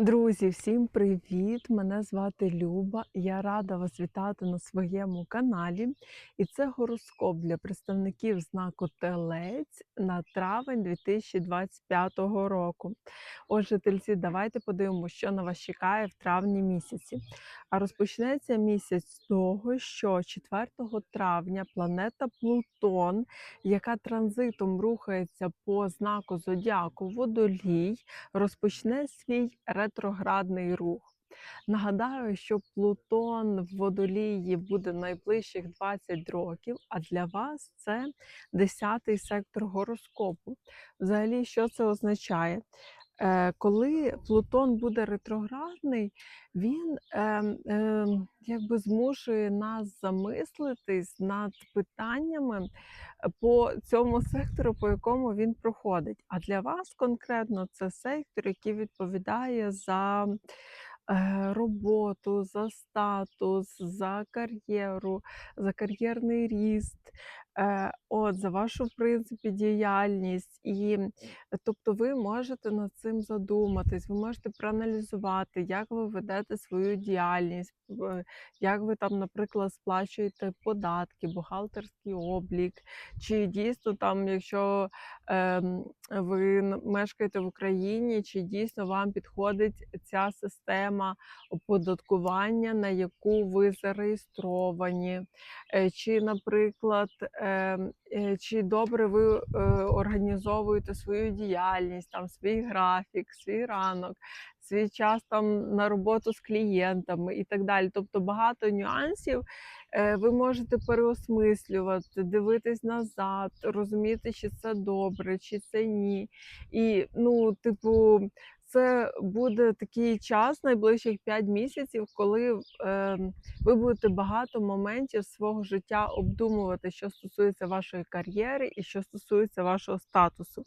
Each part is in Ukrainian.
Друзі, всім привіт! Мене звати Люба. Я рада вас вітати на своєму каналі. І це гороскоп для представників знаку Телець на травень 2025 року. Отже, тельці, давайте подивимося, що на вас чекає в травні місяці. А розпочнеться місяць з того, що 4 травня планета Плутон, яка транзитом рухається по знаку Зодіаку Водолій, розпочне свій ретроградний рух. Нагадаю, що Плутон в водолії буде найближчих 20 років, а для вас це 10-й сектор гороскопу. Взагалі, що це означає? Е, Коли Плутон буде ретроградний, він е, е, якби змушує нас замислитись над питаннями по цьому сектору, по якому він проходить. А для вас конкретно це сектор, який відповідає за е, роботу, за статус, за кар'єру, за кар'єрний ріст. Е, От, за вашу, в принципі, діяльність, і тобто ви можете над цим задуматись, ви можете проаналізувати, як ви ведете свою діяльність, як ви там, наприклад, сплачуєте податки, бухгалтерський облік, чи дійсно там, якщо ви мешкаєте в Україні, чи дійсно вам підходить ця система оподаткування, на яку ви зареєстровані, Е, чи, наприклад, ем, е, чи добре ви е, організовуєте свою діяльність, там свій графік, свій ранок, свій час там на роботу з клієнтами і так далі. Тобто багато нюансів ви можете переосмислювати, дивитись назад, розуміти, чи це добре, чи це ні. І ну, типу, це буде такий час, найближчих 5 місяців, коли е, ви будете багато моментів свого життя обдумувати, що стосується вашої кар'єри і що стосується вашого статусу.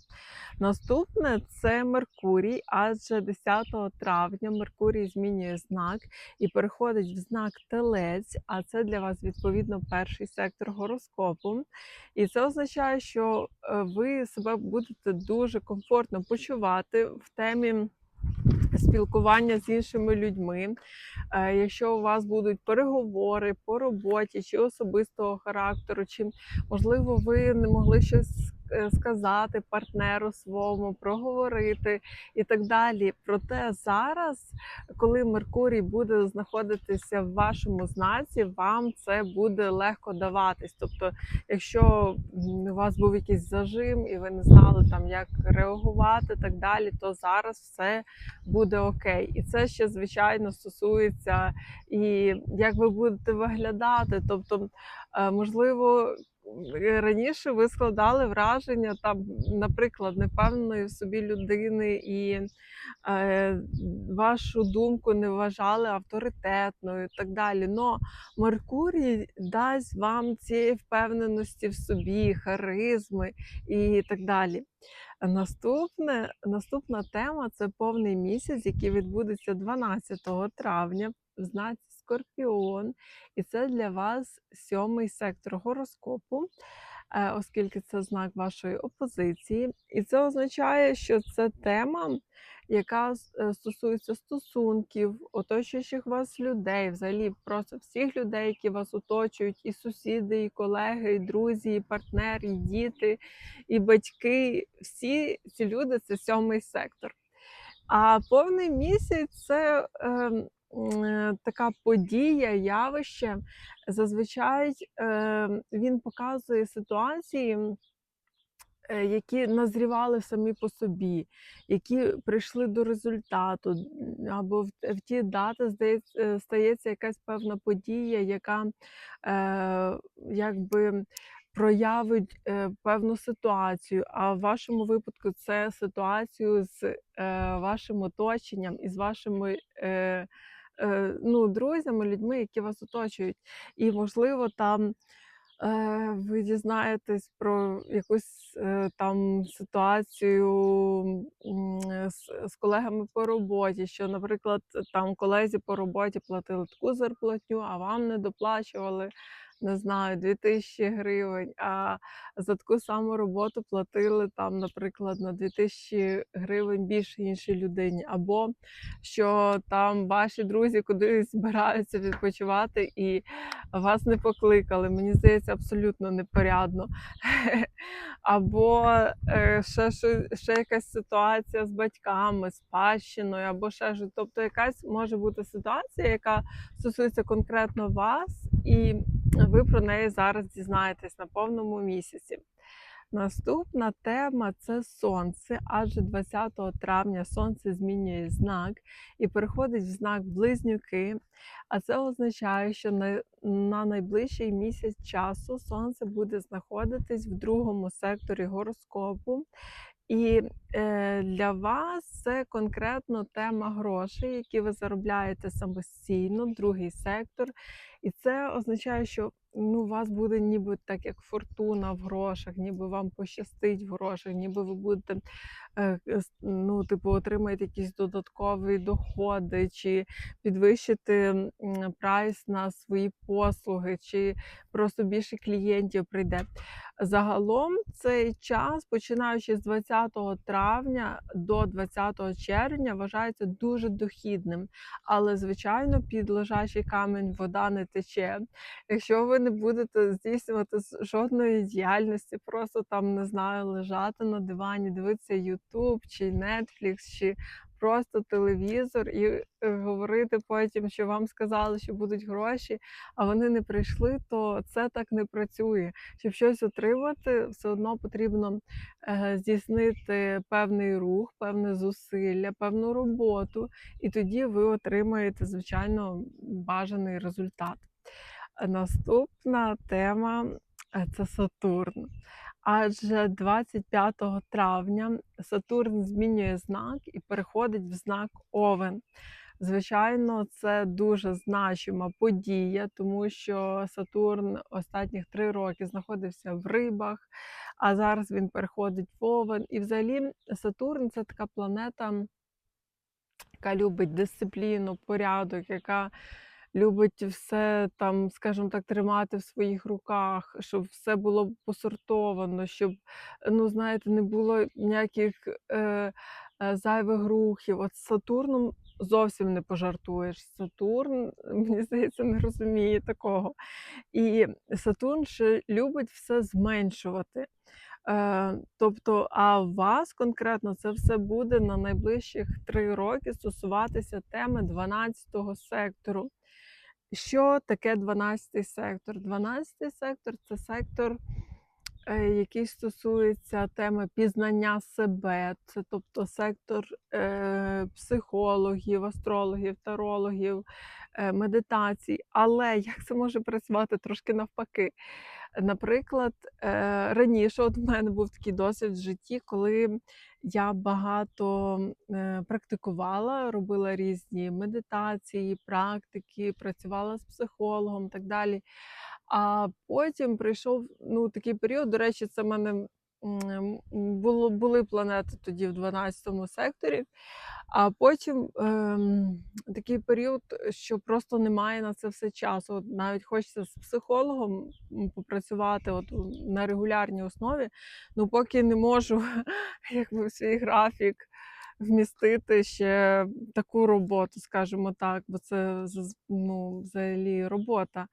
Наступне це Меркурій, адже 10 травня Меркурій змінює знак і переходить в знак Телець, а це для вас відповідно перший сектор гороскопу. І це означає, що е, ви себе будете дуже комфортно почувати в темі спілкування з іншими людьми. Е, Якщо у вас будуть переговори по роботі чи особистого характеру, чи можливо ви не могли щось сказати партнеру своєму, проговорити і так далі. Проте зараз, коли Меркурій буде знаходитися в вашому знаці, вам це буде легко даватись. Тобто, якщо у вас був якийсь зажим і ви не знали там, як реагувати, так далі, то зараз все буде окей. І це ще звичайно стосується і як ви будете виглядати. Тобто, е, можливо, е, раніше ви складали враження там, наприклад, непевної в собі людини і е, вашу думку не вважали авторитетною і так далі. Но Меркурій дасть вам цієї впевненості в собі, харизми і так далі. Наступне, наступна тема це повний місяць, який відбудеться 12 травня в знаці Скорпіон. І це для вас сьомий сектор гороскопу, е, оскільки це знак вашої опозиції. І це означає, що це тема, яка е, стосується стосунків, оточуючих вас людей, взагалі просто всіх людей, які вас оточують, і сусіди, і колеги, і друзі, і партнери, і діти, і батьки. Всі ці люди це сьомий сектор. А повний місяць це е, така подія, явище. Зазвичай ем, він показує ситуації, е, які назрівали самі по собі, які прийшли до результату, або в, ті дати здається, е, стається якась певна подія, яка е, якби проявить е, певну ситуацію. А в вашому випадку це ситуацію з е, вашим оточенням і з вашими. Е, е, Ну, друзями, людьми, які вас оточують, і можливо там Е, ви дізнаєтесь про якусь е, там ситуацію з колегами по роботі, що, наприклад, там колезі по роботі платили таку зарплатню, а вам не доплачували не знаю, 2000 гривень, а за таку саму роботу платили там, наприклад, на 2000 гривень більше іншій людині. Або що там ваші друзі кудись збираються відпочивати і вас не покликали. Мені здається, абсолютно непорядно. Або е, ще, ще, якась ситуація з батьками, спадщиною, або ще щось. Тобто якась може бути ситуація, яка стосується конкретно вас, і ви про неї зараз дізнаєтесь на повному місяці. Наступна тема це сонце, адже 20 травня сонце змінює знак і переходить в знак близнюки. А це означає, що на, на найближчий місяць часу сонце буде знаходитись в другому секторі гороскопу. І е, для вас це конкретно тема грошей, які ви заробляєте самостійно, другий сектор. І це означає, що ну, у вас буде ніби так, як фортуна в грошах, ніби вам пощастить в грошах, ніби ви будете ну, типу, отримаєте якісь додаткові доходи, чи підвищити прайс на свої послуги, чи просто більше клієнтів прийде. Загалом цей час, починаючи з 20 травня до 20 червня, вважається дуже дохідним. Але, звичайно, під лежачий камінь вода не тече. Якщо ви не будете здійснювати жодної діяльності, просто там не знаю, лежати на дивані, дивитися YouTube чи Netflix, чи просто телевізор і е, говорити потім, що вам сказали, що будуть гроші, а вони не прийшли, то це так не працює. Щоб щось отримати, все одно потрібно е, здійснити певний рух, певне зусилля, певну роботу, і тоді ви отримаєте, звичайно, бажаний результат. Наступна тема е, це Сатурн. Адже 25 травня Сатурн змінює знак і переходить в знак Овен. Звичайно, це дуже значима подія, тому що Сатурн останніх три роки знаходився в рибах, а зараз він переходить в Овен. І взагалі Сатурн це така планета, яка любить дисципліну, порядок, яка любить все там, скажімо так, тримати в своїх руках, щоб все було посортовано, щоб, ну, знаєте, не було ніяких е, е, зайвих рухів. От з Сатурном зовсім не пожартуєш. Сатурн, мені здається, не розуміє такого. І Сатурн ще любить все зменшувати. Е, тобто, а у вас конкретно це все буде на найближчих три роки стосуватися теми 12 сектору. Що таке 12-й сектор? 12-й сектор це сектор, е, який стосується теми пізнання себе, це тобто сектор е, психологів, астрологів, тарологів, е, медитацій. Але як це може працювати трошки навпаки? Наприклад, е, раніше от в мене був такий досвід в житті, коли я багато е, практикувала, робила різні медитації, практики, працювала з психологом і так далі. А потім прийшов ну, такий період, до речі, це мене було, були планети тоді в 12 секторі. А потім ем, такий період, що просто немає на це все часу. От навіть хочеться з психологом попрацювати от на регулярній основі, ну поки не можу якби в свій графік вмістити ще таку роботу, скажімо так, бо це ну, взагалі робота.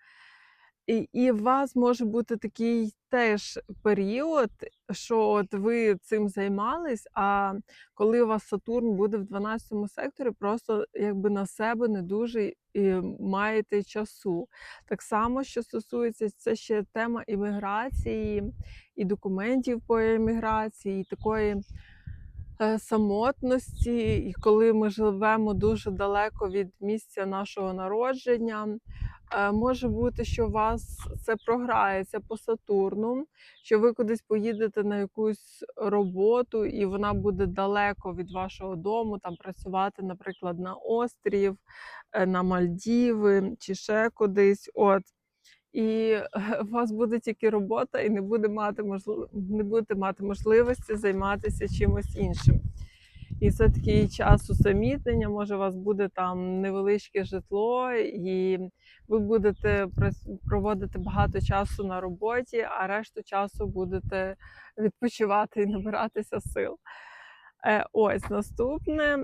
І, і у вас може бути такий теж період, що от ви цим займались, а коли у вас Сатурн буде в 12 секторі, просто якби на себе не дуже і маєте часу. Так само, що стосується, це ще тема імміграції і документів по еміграції, і такої е, самотності, і коли ми живемо дуже далеко від місця нашого народження. Е, Може бути, що у вас це програється по Сатурну, що ви кудись поїдете на якусь роботу, і вона буде далеко від вашого дому, там працювати, наприклад, на острів, е, на Мальдіви чи ще кудись. От. І е, у вас буде тільки робота, і не буде мати можли... не будете мати можливості займатися чимось іншим. І це такий час усамітнення. Може, у вас буде там невеличке житло, і ви будете проводити багато часу на роботі, а решту часу будете відпочивати і набиратися сил. Е, Ось наступне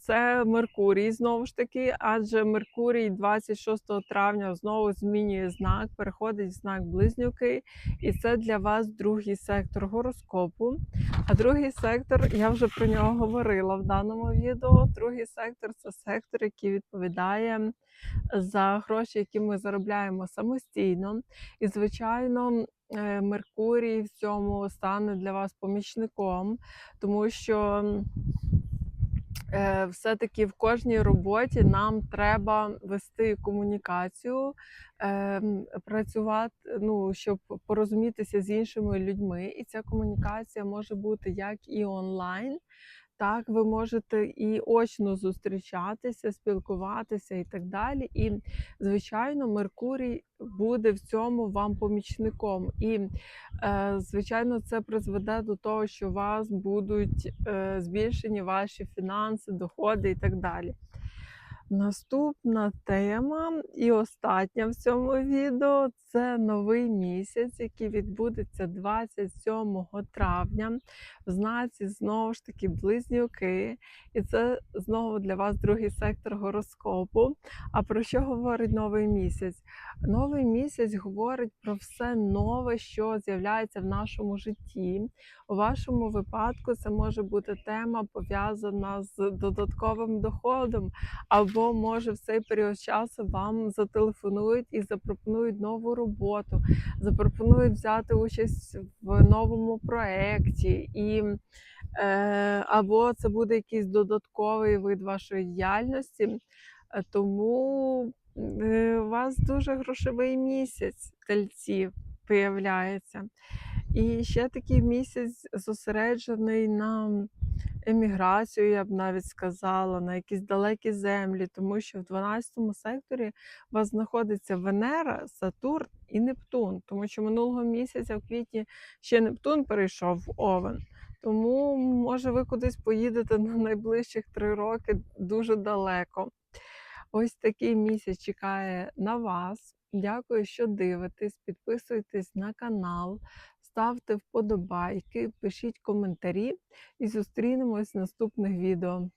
це Меркурій. Знову ж таки, адже Меркурій 26 травня знову змінює знак, переходить в знак близнюки, і це для вас другий сектор гороскопу. А другий сектор, я вже про нього говорила в даному відео. Другий сектор це сектор, який відповідає за гроші, які ми заробляємо самостійно. І, звичайно, е, Меркурій в цьому стане для вас помічником, тому що е, все-таки в кожній роботі нам треба вести комунікацію, ем, працювати, ну, щоб порозумітися з іншими людьми. І ця комунікація може бути як і онлайн. Так, ви можете і очно зустрічатися, спілкуватися і так далі. І, звичайно, Меркурій буде в цьому вам помічником. І, е, звичайно, це призведе до того, що у вас будуть е, збільшені ваші фінанси, доходи і так далі. Наступна тема і остання в цьому відео це новий місяць, який відбудеться 27 травня в знаці знову ж таки близнюки. І це знову для вас другий сектор гороскопу. А про що говорить новий місяць? Новий місяць говорить про все нове, що з'являється в нашому житті. У вашому випадку це може бути тема пов'язана з додатковим доходом, або може в цей період часу вам зателефонують і запропонують нову роботу, запропонують взяти участь в новому проєкті, і, е, або це буде якийсь додатковий вид вашої діяльності. Е, Тому е, у вас дуже грошовий місяць тельці виявляється. І ще такий місяць зосереджений на еміграцію, я б навіть сказала, на якісь далекі землі, тому що в 12 секторі у вас знаходиться Венера, Сатурн і Нептун, тому що минулого місяця в квітні ще Нептун перейшов в Овен. Тому, може, ви кудись поїдете на найближчих три роки дуже далеко. Ось такий місяць чекає на вас. Дякую, що дивитесь. Підписуйтесь на канал, ставте вподобайки, пишіть коментарі і зустрінемось в наступних відео.